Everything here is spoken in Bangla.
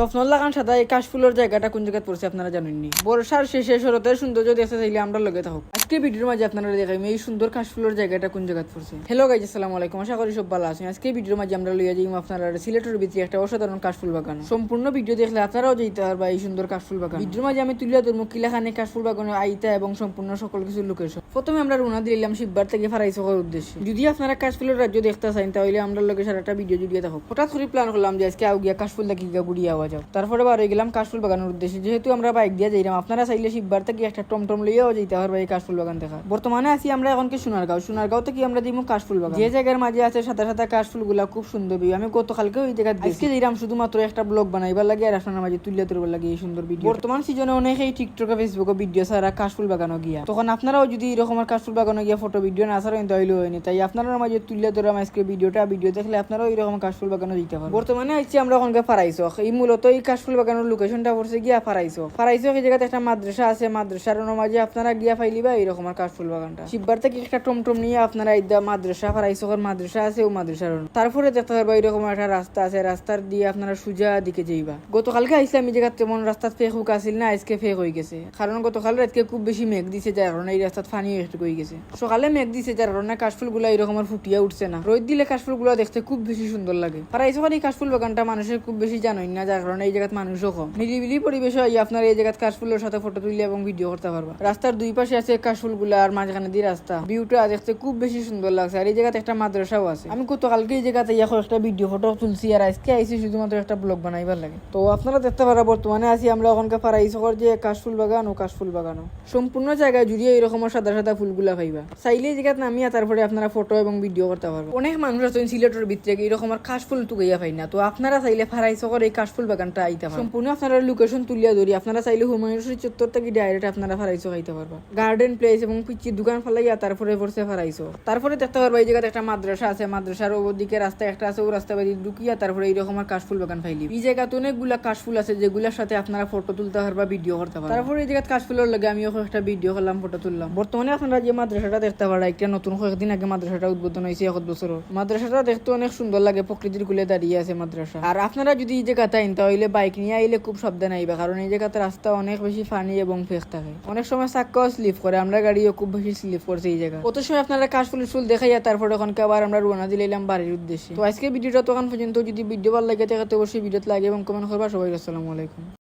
স্বপ্ন খান সাদা এই কাশফুলের জায়গাটা কোন জায়গায় পড়ছে আপনারা জানেননি? বর্ষার শেষে শরতের সৌন্দর্য দেখতে চাইলে আমরা লগে থাকুক। আজকে ভিডিওর মাঝে আপনারা দেখাইম এই সুন্দর কাশফুলের জায়গাটা কোন জায়গায় পড়ছে। হ্যালো গাইজ আসসালামু আলাইকুম। আশা করি সব ভালো আছেন। আজকে ভিডিওর মাঝে আমরা লইয়া যাইম আপনারা সিলেটের ভিতরে একটা অসাধারণ কাশফুল বাগান। সম্পূর্ণ ভিডিও দেখলে আপনারাও যেতে পারবা এই সুন্দর কাশফুল বাগান। ভিডিওর মাঝে আমি তুলিয়া ধরবো কিলাখানে কাশফুল বাগানের আইতা এবং সম্পূর্ণ সকল কিছু লোকেশন প্রথমে আমরা রুনা দিলাম শিববার থেকে ফারাই চকের উদ্দেশ্যে। যদি আপনারা কাশফুলের রাজ্য দেখতে চান, তাহলে আমরা লোকের সারাটা ভিডিও জুড়িয়ে থাকো। হঠাৎ করে প্ল্যান করলাম যে আজকে আউ গিয়া কাশফুল দেখি গিয়া ঘুরিয়ে আওয়া যাও তারপরে বার হয়ে গেলাম কাশফুল বাগানের উদ্দেশ্যে। যেহেতু আমরা বাইক দিয়ে যাইলাম, আপনারা চাইলে শিববার থেকে একটা টমটম লইয়াও যেতে পারবা এই কাশফুল বাগান দেখা। বর্তমানে আছি আমরা এখন কি সোনারগাঁও। সোনারগাঁও থেকে আমরা দিব কাশফুল বাগান? যে জায়গার মাঝে আছে সাদা সাদা কাশফুলগুলা খুব সুন্দর ভিউ। আমি গতকালকে ওই জায়গা আজকে যাইলাম শুধুমাত্র একটা ব্লগ বানাইবার লাগে আর আপনার মাঝে তুলে তুলবার লাগে এই সুন্দর ভিডিও। বর্তমান সিজনে অনেকেই টিকটকে ফেসবুকে ভিডিও ছাড়া কাশফুল বাগানো গিয়া। তখন আপনারাও যদি এরকম আর কাশফুল বাগানো গিয়া ফটো ভিডিও না ছাড়েন তাহলে হয়নি তাই আপনারা মাঝে তুলিয়া ধরাম আজকে ভিডিওটা ভিডিও দেখলে আপনারাও এরকম কাশফুল বাগানো দিতে পারেন বর্তমানে আছি আমরা ওখানকে ফারাইছো এই মূলত এই কাশফুল বাগানের লোকেশনটা পড়ছে গিয়া ফারাইছো ফারাইছো এই জায়গাতে একটা মাদ্রাসা আছে। মাদ্রাসার মাঝে আপনারা গিয়া ফাইলিবা এরকম আর কাশফুল বাগানটা? শিববার থেকে একটা টমটম নিয়ে আপনারা ইদা মাদ্রাসা ফারাইছো মাদ্রাসা আছে, ও মাদ্রাসার তারপরে দেখতে পারবা এরকম একটা রাস্তা আছে, রাস্তার দিয়ে আপনারা সুজা দিকে যাইবা। গতকালকে আইসলাম, এই জায়গা তেমন রাস্তাত ফেক হুক আসিল না, আজকে ফেক হয়ে গেছে। কারণ গতকাল রাতকে খুব বেশি মেঘ দিছে, যার কারণে এই রাস্তাত পানি একটু হয়ে গেছে। সকালে মেঘ দিছে, যার কারণে কাশফুলগুলা এরকম আর ফুটিয়া উঠছে না। রোদ দিলে কাশফুলগুলা দেখতে খুব বেশি সুন্দর লাগে। আর এই কাশফুল বাগানটা মানুষের খুব বেশি জানোই না, যার কারণে এই জায়গাত মানুষও কম। নিরিবিলি পরিবেশ হয় আপনার এই জায়গাত কাশফুলের সাথে ফটো তুলে এবং ভিডিও করতে পারবা। রাস্তার দুই পাশে আছে কাশফুল গুলা আর মাঝখানে দিয়ে রাস্তা। ভিউটা দেখতে খুব বেশি সুন্দর লাগছে। আর এই জায়গাতে একটা মাদ্রাসাও আছে। আমি গতকালকে এই জায়গাতে ইয়া একটা ভিডিও ফটো তুলছি আর আজকে আইসি শুধুমাত্র একটা ব্লগ বানাইবার লাগে। তো আপনারা দেখতে পারা, বর্তমানে আছি আমরা ওখানকে পারাই সকর যে কাশফুল বাগান ও কাশফুল বাগানও। সম্পূর্ণ জায়গায় জুড়িয়ে এরকম সাদা সাদা ফুলগুলা পাইবা। চাইলে এই জায়গাত নামিয়া তারপরে আপনারা ফটো এবং ভিডিও করতে পারবেন অনেক মানুষ আছেন সিলেটের ভিতরে, এরকম আর কাশফুল টুকাইয়া পাই না। তো আপনারা চাইলে ফারাই সকর এই কাশফুল বাগানটা আইতে পারেন সম্পূর্ণ আপনারা লোকেশন তুলিয়া ধরি। আপনারা চাইলে হুমায়ুন চত্বর থেকে ডাইরেক্ট আপনারা ফারাইছো খাইতে পারবা। গার্ডেন প্লেস এবং পিচির দোকান ফালাইয়া তারপরে পড়ছে ফারাইছো তারপরে দেখতে পারবা এই জায়গাতে একটা মাদ্রাসা আছে, মাদ্রাসার ওদিকে রাস্তা একটা আছে, ও রাস্তা বাড়ি ঢুকিয়া তারপরে এইরকম আর কাশফুল বাগান ফাইলি। এই জায়গাতে অনেকগুলা কাশফুল আছে যেগুলার সাথে আপনারা ফটো তুলতে পারবা ভিডিও করতে পারবা। তারপরে এই জায়গায় কাশফুলের লাগে আমি একটা ভিডিও করলাম ফটো তুললাম। বর্তমানে আপনারা যে মাদ্রাসাটা দেখতে পারা একটা নতুন কয়েকদিন আগে মাদ্রাসাটা উদ্বোধন হয়েছে এক বছর মাদ্রাসাটা দেখতে অনেক সুন্দর লাগে, প্রকৃতির কুলে দাঁড়িয়ে আছে মাদ্রাসা। আর আপনারা যদি এই জায়গাতে আইন, তাহলে বাইক নিয়ে আইলে খুব সাবধান আইবা, কারণ এই জায়গাতে রাস্তা অনেক বেশি ফানি এবং ফেক থাকে। অনেক সময় চাক্কাও স্লিপ করে আমরা গাড়িও খুব বেশি স্লিপ করছে এই জায়গা কত সময় আপনারা কাশফুলের ফুল দেখাইয়া তারপরে ওখানকে আবার আমরা রোনা এলাম বাড়ির উদ্দেশ্যে? তো আজকে ভিডিওটা তখন পর্যন্ত যদি ভিডিও ভালো লাগে থাকে তো অবশ্যই ভিডিওতে লাগে এবং কমেন্ট করবা। সবাই আসসালামু আলাইকুম।